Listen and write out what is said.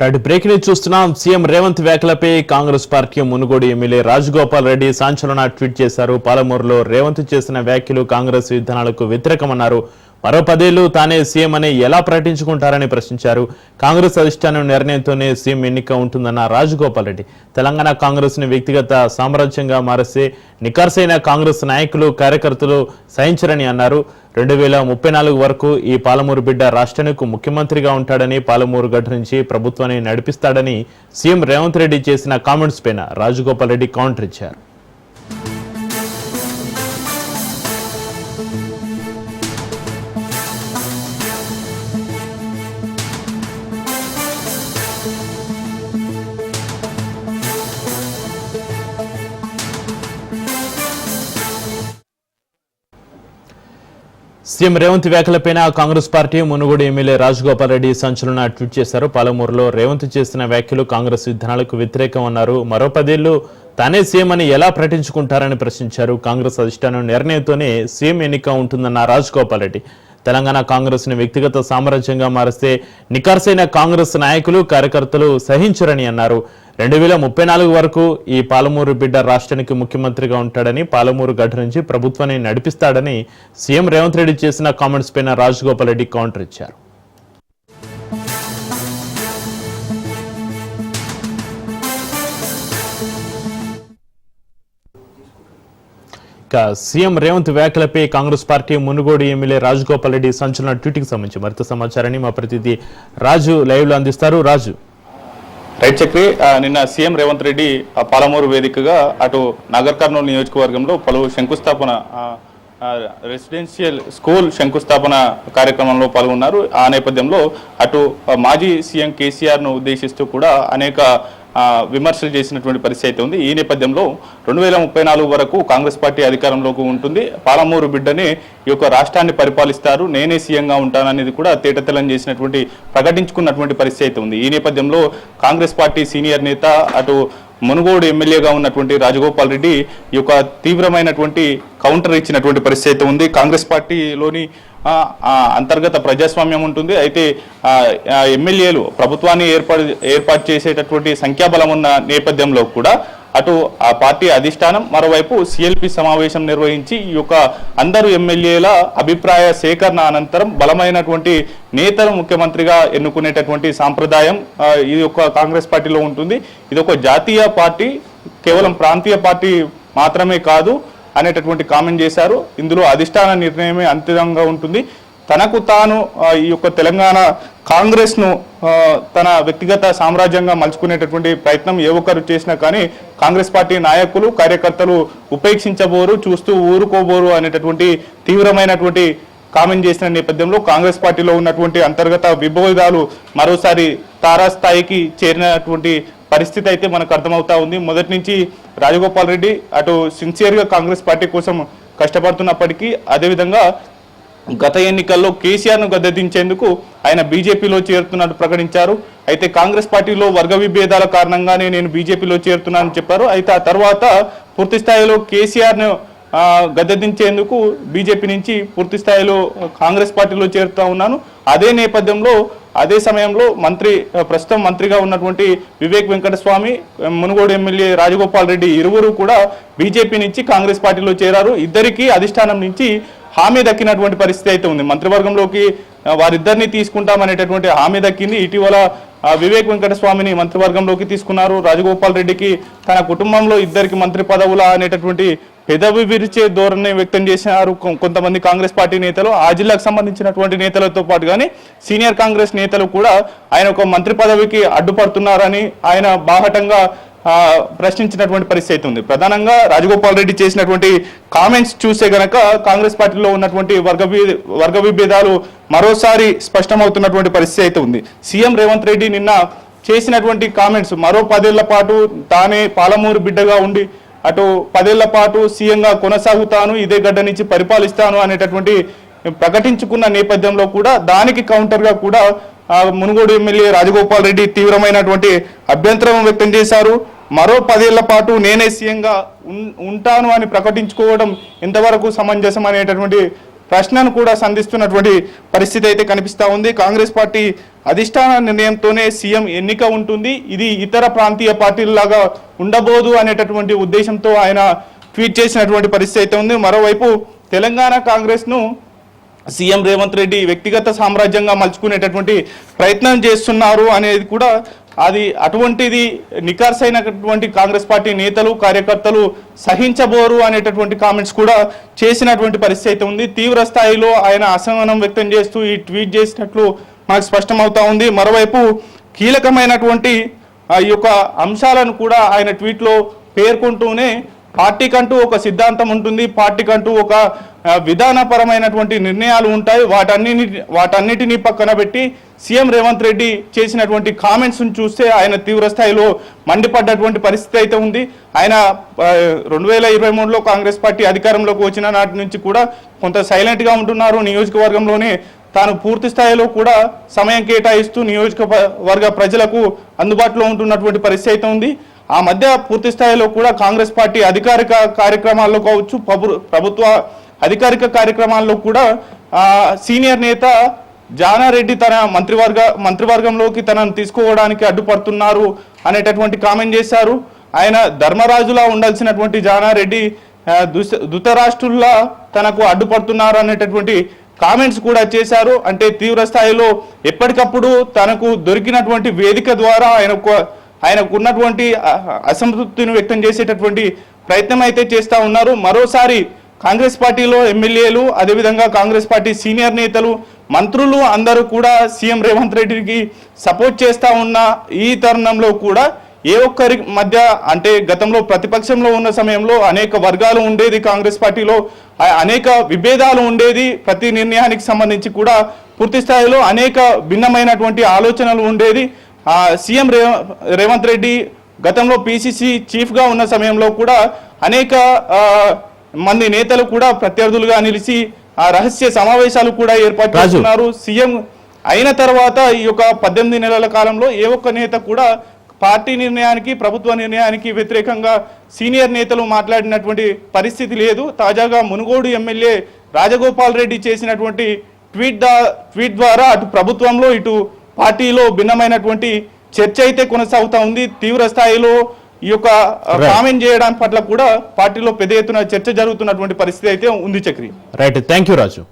Right బ్రేక్ని చూస్తున్నాం. CM Revanth వ్యాఖ్యలపై Congress party Munugode MLA Rajagopal Reddy సంచలన ట్వీట్ చేశారు. పాలమూరులో రేవంత్ చేసిన వ్యాఖ్యలు కాంగ్రెస్ విధానాలకు వ్యతిరేకమన్నారు. మరో పదేళ్ళు తానే సీఎం అని ఎలా ప్రకటించుకుంటారని ప్రశ్నించారు. కాంగ్రెస్ అధిష్టానం నిర్ణయంతోనే సీఎం ఎన్నిక ఉంటుందన్న రాజగోపాల్ రెడ్డి. తెలంగాణ కాంగ్రెస్ను వ్యక్తిగత సామ్రాజ్యంగా మారిస్తే నికార్సైన కాంగ్రెస్ నాయకులు కార్యకర్తలు సహించరని అన్నారు. రెండు వేల ముప్పై నాలుగు వరకు ఈ పాలమూరు బిడ్డ రాష్ట్రానికి ముఖ్యమంత్రిగా ఉంటాడని పాలమూరు గడ్డ నుంచి ప్రభుత్వాన్ని నడిపిస్తాడని సీఎం రేవంత్ రెడ్డి చేసిన కామెంట్స్ పైన రాజగోపాల్ రెడ్డి కౌంటర్ ఇచ్చారు సీఎం రేవంత్ వ్యాఖ్యలపైన కాంగ్రెస్ పార్టీ మునుగోడు ఎమ్మెల్యే రాజగోపాల్ రెడ్డి సంచలన ట్వీట్ చేశారు. పాలమూరులో రేవంత్ చేసిన వ్యాఖ్యలు కాంగ్రెస్ విధానాలకు వ్యతిరేకం అన్నారు. మరో పదేళ్ళు తానే సీఎం అని ఎలా ప్రకటించుకుంటారని ప్రశ్నించారు. కాంగ్రెస్ అధిష్టానం నిర్ణయంతోనే సీఎం ఎన్నిక ఉంటుందన్న రాజగోపాల్ రెడ్డి. తెలంగాణ కాంగ్రెస్ని వ్యక్తిగత సామ్రాజ్యంగా మారిస్తే నికార్సైన కాంగ్రెస్ నాయకులు కార్యకర్తలు సహించరని అన్నారు. రెండు వేల ముప్పై నాలుగు వరకు ఈ పాలమూరు బిడ్డ రాష్ట్రానికి ముఖ్యమంత్రిగా ఉంటాడని పాలమూరు గడ్డ నుంచి ప్రభుత్వాన్ని నడిపిస్తాడని సీఎం రేవంత్ రెడ్డి చేసిన కామెంట్స్ పైన రాజగోపాల్ రెడ్డి కౌంటర్ ఇచ్చారు. సీఎం రేవంత్ వ్యాఖ్యలపై కాంగ్రెస్ పార్టీ మునుగోడు ఎమ్మెల్యే రాజగోపాల్ రెడ్డి సంచలన ట్వీట్కి సంబంధించి మరింత సమాచారాన్ని మా ప్రతినిధి రాజు లైవ్లో అందిస్తారు. రాజు. రైట్ చక్రి నిన్న సీఎం రేవంత్ రెడ్డి పాలమూరు వేదికగా అటు నాగర్ కర్నూలు నియోజకవర్గంలో పలు శంకుస్థాపన రెసిడెన్షియల్ స్కూల్ శంకుస్థాపన కార్యక్రమంలో పాల్గొన్నారు. ఆ నేపథ్యంలో అటు మాజీ సీఎం కేసీఆర్ను ఉద్దేశిస్తూ కూడా అనేక విమర్శలు చేసినటువంటి పరిస్థితి అయితే ఉంది. ఈ నేపథ్యంలో రెండు వేల ముప్పై నాలుగు వరకు కాంగ్రెస్ పార్టీ అధికారంలోకి ఉంటుంది. పాలమూరు బిడ్డనే ఈ యొక్క రాష్ట్రాన్ని పరిపాలిస్తారు. నేనే సీఎంగా ఉంటాననేది కూడా తేటతెల్లం చేసినటువంటి ప్రకటించుకున్నటువంటి పరిస్థితి అయితే ఉంది. ఈ నేపథ్యంలో కాంగ్రెస్ పార్టీ సీనియర్ నేత అటు మునుగోడు ఎమ్మెల్యేగా ఉన్నటువంటి రాజగోపాల్ రెడ్డి ఈ యొక్క తీవ్రమైనటువంటి కౌంటర్ ఇచ్చినటువంటి పరిస్థితి అయితే ఉంది. కాంగ్రెస్ పార్టీలోని అంతర్గత ప్రజాస్వామ్యం ఉంటుంది. అయితే ఎమ్మెల్యేలు ప్రభుత్వాన్ని ఏర్పాటు ఏర్పాటు చేసేటటువంటి సంఖ్యాబలం ఉన్న నేపథ్యంలో కూడా అటు ఆ పార్టీ అధిష్టానం మరోవైపు సిఎల్పి సమావేశం నిర్వహించి ఈ యొక్క అందరు ఎమ్మెల్యేల అభిప్రాయ సేకరణ అనంతరం బలమైనటువంటి నేతలు ముఖ్యమంత్రిగా ఎన్నుకునేటటువంటి సాంప్రదాయం ఇది ఒక కాంగ్రెస్ పార్టీలో ఉంటుంది. ఇది ఒక జాతీయ పార్టీ కేవలం ప్రాంతీయ పార్టీ మాత్రమే కాదు అనేటటువంటి కామెంట్ చేశారు. ఇందులో అధిష్టాన నిర్ణయమే అంతిమంగా ఉంటుంది. తనకు తాను ఈ యొక్క తెలంగాణ కాంగ్రెస్ను తన వ్యక్తిగత సామ్రాజ్యంగా మలుచుకునేటటువంటి ప్రయత్నం ఏ ఒక్కరు చేసినా కానీ కాంగ్రెస్ పార్టీ నాయకులు కార్యకర్తలు ఉపేక్షించబోరు చూస్తూ ఊరుకోబోరు అనేటటువంటి తీవ్రమైనటువంటి కామెంట్ చేసిన నేపథ్యంలో కాంగ్రెస్ పార్టీలో ఉన్నటువంటి అంతర్గత విభేదాలు మరోసారి తారాస్థాయికి చేరినటువంటి పరిస్థితి అయితే మనకు అర్థమవుతా ఉంది. మొదటి నుంచి రాజగోపాల్ రెడ్డి అటు సిన్సియర్గా కాంగ్రెస్ పార్టీ కోసం కష్టపడుతున్నప్పటికీ అదేవిధంగా గత ఎన్నికల్లో కేసీఆర్ను గద్దెదించేందుకు ఆయన బీజేపీలో చేరుతున్నట్టు ప్రకటించారు. అయితే కాంగ్రెస్ పార్టీలో వర్గ విభేదాల కారణంగానే నేను బీజేపీలో చేరుతున్నానని చెప్పారు. అయితే ఆ తర్వాత పూర్తి స్థాయిలో కేసీఆర్ను గద్దెదించేందుకు బీజేపీ నుంచి పూర్తి స్థాయిలో కాంగ్రెస్ పార్టీలో చేరుతా ఉన్నాను. అదే నేపథ్యంలో అదే సమయంలో మంత్రి ప్రస్తుతం మంత్రిగా ఉన్నటువంటి వివేక్ వెంకటస్వామి మునుగోడు ఎమ్మెల్యే రాజగోపాల్ రెడ్డి ఇరువురు కూడా బీజేపీ నుంచి కాంగ్రెస్ పార్టీలో చేరారు. ఇద్దరికీ అధిష్టానం నుంచి హామీ దక్కినటువంటి పరిస్థితి అయితే ఉంది. మంత్రివర్గంలోకి వారిద్దరిని తీసుకుంటామనేటటువంటి హామీ దక్కింది. ఇటీవల వివేక్ వెంకటస్వామిని మంత్రివర్గంలోకి తీసుకున్నారు. రాజగోపాల్ రెడ్డికి తన కుటుంబంలో ఇద్దరికి మంత్రి పదవుల అనేటటువంటి పెదవి విరిచే ధోరణి వ్యక్తం చేసినారు కొంతమంది కాంగ్రెస్ పార్టీ నేతలు. ఆ జిల్లాకు సంబంధించినటువంటి నేతలతో పాటు కానీ సీనియర్ కాంగ్రెస్ నేతలు కూడా ఆయన ఒక మంత్రి పదవికి అడ్డుపడుతున్నారని ఆయన బాహటంగా ప్రశ్నించినటువంటి పరిస్థితి అయితే ఉంది. ప్రధానంగా రాజగోపాల్ రెడ్డి చేసినటువంటి కామెంట్స్ చూసే గనక కాంగ్రెస్ పార్టీలో ఉన్నటువంటి వర్గ వర్గ విభేదాలు మరోసారి స్పష్టమవుతున్నటువంటి పరిస్థితి అయితే ఉంది. సీఎం రేవంత్ రెడ్డి నిన్న చేసినటువంటి కామెంట్స్ మరో పదేళ్ళ పాటు తానే పాలమూరు బిడ్డగా ఉండి అటు పదేళ్ళ పాటు సీఎంగా కొనసాగుతాను ఇదే గడ్డ నుంచి పరిపాలిస్తాను అనేటటువంటి ప్రకటించుకున్న నేపథ్యంలో కూడా దానికి కౌంటర్గా కూడా మునుగోడు ఎమ్మెల్యే రాజగోపాల్ రెడ్డి తీవ్రమైనటువంటి అభ్యంతరం వ్యక్తం చేశారు. మరో పదేళ్ళ పాటు నేనే సీఎంగా ఉంటాను అని ప్రకటించుకోవడం ఎంతవరకు సమంజసం అనేటటువంటి ప్రశ్నను కూడా సంధిస్తున్నటువంటి పరిస్థితి అయితే కనిపిస్తూ ఉంది. కాంగ్రెస్ పార్టీ అధిష్టాన నిర్ణయంతోనే సీఎం ఎన్నిక ఉంటుంది. ఇది ఇతర ప్రాంతీయ పార్టీలలాగా ఉండబోదు అనేటటువంటి ఉద్దేశంతో ఆయన ట్వీట్ చేసినటువంటి పరిస్థితి అయితే ఉంది. మరోవైపు తెలంగాణ కాంగ్రెస్ను సీఎం రేవంత్ రెడ్డి వ్యక్తిగత సామ్రాజ్యంగా మలుచుకునేటటువంటి ప్రయత్నం చేస్తున్నారు అనేది కూడా అది అటువంటిది నికార్సైనటువంటి కాంగ్రెస్ పార్టీ నేతలు కార్యకర్తలు సహించబోరు అనేటటువంటి కామెంట్స్ కూడా చేసినటువంటి పరిస్థితి అయితే ఉంది. తీవ్ర స్థాయిలో ఆయన అసహనం వ్యక్తం చేస్తూ ఈ ట్వీట్ చేసినట్లు మనకు స్పష్టమవుతా ఉంది. మరోవైపు కీలకమైనటువంటి ఈ యొక్క అంశాలను కూడా ఆయన ట్వీట్లో పేర్కొంటూనే పార్టీకంటూ ఒక సిద్ధాంతం ఉంటుంది. పార్టీకంటూ ఒక విధానపరమైనటువంటి నిర్ణయాలు ఉంటాయి. వాటన్నిటి వాటన్నిటినీ పక్కన పెట్టి సీఎం రేవంత్ రెడ్డి చేసినటువంటి కామెంట్స్ని చూస్తే ఆయన తీవ్రస్థాయిలో మండిపడ్డటువంటి పరిస్థితి అయితే ఉంది. ఆయన రెండు వేల ఇరవై మూడులో కాంగ్రెస్ పార్టీ అధికారంలోకి వచ్చిన నాటి నుంచి కూడా కొంత సైలెంట్గా ఉంటున్నారు. నియోజకవర్గంలోనే తాను పూర్తి స్థాయిలో కూడా సమయం కేటాయిస్తూ నియోజకవర్గ ప్రజలకు అందుబాటులో ఉంటున్నటువంటి పరిస్థితి అయితే ఉంది. ఆ మధ్య పూర్తి స్థాయిలో కూడా కాంగ్రెస్ పార్టీ అధికారిక కార్యక్రమాల్లో కావచ్చు ప్రభుత్వ అధికారిక కార్యక్రమాల్లో కూడా సీనియర్ నేత జానారెడ్డి తన మంత్రివర్గ మంత్రివర్గంలోకి తనను తీసుకోవడానికి అడ్డుపడుతున్నారు అనేటటువంటి కామెంట్ చేశారు. ఆయన ధర్మరాజులా ఉండాల్సినటువంటి జానారెడ్డి ఆ, దుస్- తనకు అడ్డుపడుతున్నారు అనేటటువంటి కామెంట్స్ కూడా చేశారు. అంటే తీవ్ర స్థాయిలో ఎప్పటికప్పుడు తనకు దొరికినటువంటి వేదిక ద్వారా ఆయన ఆయనకు ఉన్నటువంటి అసంతృప్తిని వ్యక్తం చేసేటటువంటి ప్రయత్నం అయితే చేస్తూ ఉన్నారు. మరోసారి కాంగ్రెస్ పార్టీలో ఎమ్మెల్యేలు అదేవిధంగా కాంగ్రెస్ పార్టీ సీనియర్ నేతలు మంత్రులు అందరూ కూడా సీఎం రేవంత్ రెడ్డికి సపోర్ట్ చేస్తూ ఉన్న ఈ తరుణంలో కూడా ఏ ఒక్కరి మధ్య అంటే గతంలో ప్రతిపక్షంలో ఉన్న సమయంలో అనేక వర్గాలు ఉండేది కాంగ్రెస్ పార్టీలో అనేక విభేదాలు ఉండేది ప్రతి నిర్ణయానికి సంబంధించి కూడా పూర్తి స్థాయిలో అనేక భిన్నమైనటువంటి ఆలోచనలు ఉండేది. సీఎం రేవంత్ రెడ్డి గతంలో పిసిసి చీఫ్గా ఉన్న సమయంలో కూడా అనేక మంది నేతలు కూడా ప్రత్యర్థులుగా నిలిచి ఆ రహస్య సమావేశాలు కూడా ఏర్పాటు. చేస్తున్నారు. సీఎం అయిన తర్వాత ఈ యొక్క పద్దెనిమిది నెలల కాలంలో ఏ ఒక్క నేత కూడా పార్టీ నిర్ణయానికి ప్రభుత్వ నిర్ణయానికి వ్యతిరేకంగా సీనియర్ నేతలు మాట్లాడినటువంటి పరిస్థితి లేదు. తాజాగా మునుగోడు ఎమ్మెల్యే రాజగోపాల్ రెడ్డి చేసినటువంటి ట్వీట్ ట్వీట్ ద్వారా అటు ప్రభుత్వంలో ఇటు పార్టీలో భిన్నమైనటువంటి చర్చ అయితే కొనసాగుతా ఉంది. తీవ్ర స్థాయిలో ఈ యొక్క. కామెంట్ చేయడం పట్ల కూడా పార్టీలో పెద్ద ఎత్తున చర్చ జరుగుతున్నటువంటి పరిస్థితి అయితే ఉంది Chakri. Right thank you Raju